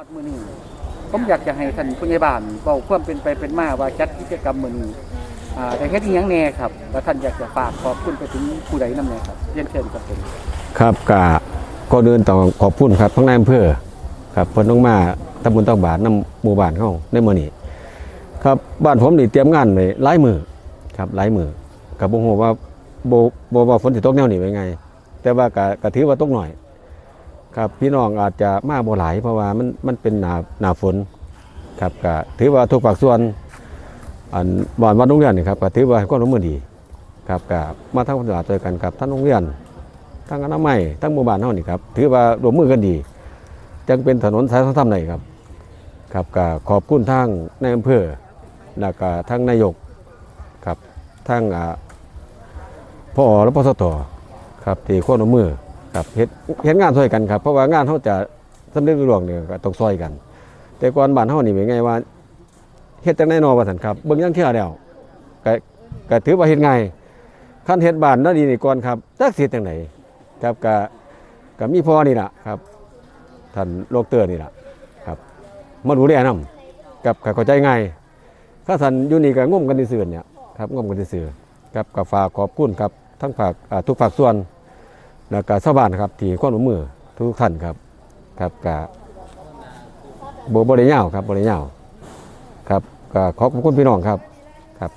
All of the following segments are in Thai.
อดมือหนิผมอยากจะให้ท่านผู้ใหญ่บ้านเว้าความเป็นไปเป็นมาว่าจัดกิจกรรมมือนี้อ่าได้เฮ็ดอีหยังแน่ครับว่าท่านอยากจะฝากขอบคุณไปถึงผู้ใดนำแน่ครับเรียนเชิญครับผมครับกะก็เดินต่อขอบคุณครับทั้งนายอำเภอครับเพิ่นต้องมาตำบลตองบาทนำหมู่บ้านเฮาในมื้อนี้ครับบ้านผมนี่เตรียมงานไว้หลายมือครับหลายมือก็บ่ฮู้ว่าบ่บ่ว่าฝนสิตกแนวนี้ไว้ไง แต่ว่าก็ก็ถือว่าตกหน่อย ครับพี่น้องอาจจะมาบ่หลายเพราะว่ามันมันเป็นหนาหนาฝนครับก็ถือว่าทุกภาคส่วนอันบ้านวัดโรงเรียนนี่ครับก็ถือว่าให้ความร่วมมือดีครับก็มาทำความสะอาดด้วยกันกับท่านโรงเรียนทั้งอนามัยทั้งหมู่บ้านเฮานี่ครับถือว่าร่วมมือกันดีจังเป็นถนนสายทางธรรมไหนครับ ครับก็ขอบคุณทางในอำเภอแล้วก็ทางนายกครับทางอ่าพอและปสตอครับที่ควบร่วมมือ ครับเฮ็ดเฮ็ดงานช่วยกันครับเพราะว่างานเฮาจะสำเร็จรุ่งเรืองเนี่ยก็ต้องช่วยกัน แต่ก่อนบ้านเฮานี่เป็นไงว่าเฮ็ดจังได๋นอว่าซั่นครับเบิ่งยังเที่ยแล้วก็ก็ถือว่าเฮ็ดง่ายคันเฮ็ดบ้านน่าดีนี่ก่อนครับจักสิจังไดครับก็ก็มีพ่อนี่แหละครับท่านโลกเตอร์นี่แหละครับมาดูแลนำกับก็เข้าใจง่ายถ้าท่านอยู่นี่ก็งมกันซื่อเนี่ยครับงมกันซื่อครับก็ฝากขอบคุณครับทั้งภาคอ่าทุกภาคส่วน แล้วก็ชาวบ้านครับที่ความร่มมือทุกท่านครับครับก็บ่บ่ได้ยาครับบ่ได้ยาครับก็ขอบคุณพี่น้องครับครับ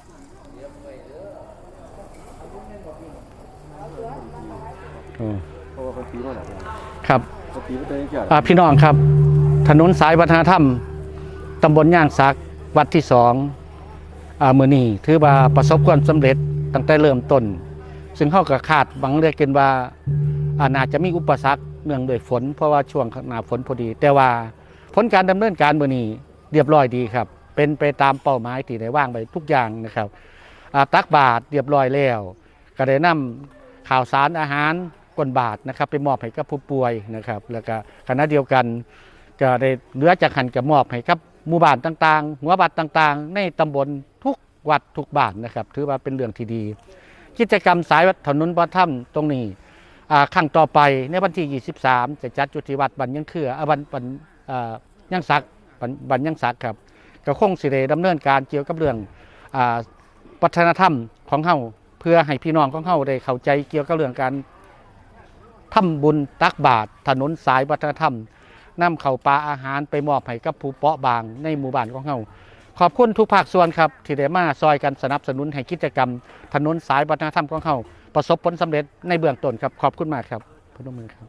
ครับอ่าพี่น้องครับ ถนนสายวัฒนธรรมตำบลย่างซักวัดที่สองอามือนี้ถือว่าประสบความสำเร็จตั้งแต่เริ่มต้น ซึ่งเข้ากับคาดหวังเรียกกันว่าอาน่าจะมีอุปสรรคเนื่องด้วยฝน เพราะว่าช่วงหนาฝนพอดี แต่ว่าผลการดำเนินการมือนี้เรียบร้อยดีครับ เป็นไปตามเป้าหมายที่ได้วางไปทุกอย่างนะครับตักบาทเรียบร้อยแล้ว ก็ได้นำข่าวสารอาหารกวนบาทนะครับไปมอบให้กับผู้ป่วยนะครับ แล้วก็ขณะเดียวกันก็ได้เหลือจากหันกับมอบให้กับหมู่บ้านต่างๆ หัวบัตรต่างๆ ในตำบลทุกวัดทุกบ้านนะครับ ถือว่าเป็นเรื่องที่ดี กิจกรรมสายวัดถนนวัดถ้ำตรงนี้อ่าครั้งต่อไปในวันที่ 23 จะจัดจุติวัดบันยังเคืออ่าบันบันยังศักบันยังศักครับก็คงสิได้ดำเนินการเกี่ยวกับเรื่องวัฒนธรรมของเฮาเพื่อให้พี่น้องของเฮาได้เข้าใจเกี่ยวกับเรื่องการทำบุญตักบาตรถนนสายวัฒนธรรมนำเข้าปลาอาหารไปมอบให้กับผู้เปราะบางในหมู่บ้านของเรา ขอบคุณทุกภาคส่วนครับที่ได้มาซอยกันสนับสนุนให้กิจกรรม ถนนสายวัฒนธรรมของเราประสบผลสำเร็จในเบื้องต้นครับขอบคุณมากครับพนมมือครับ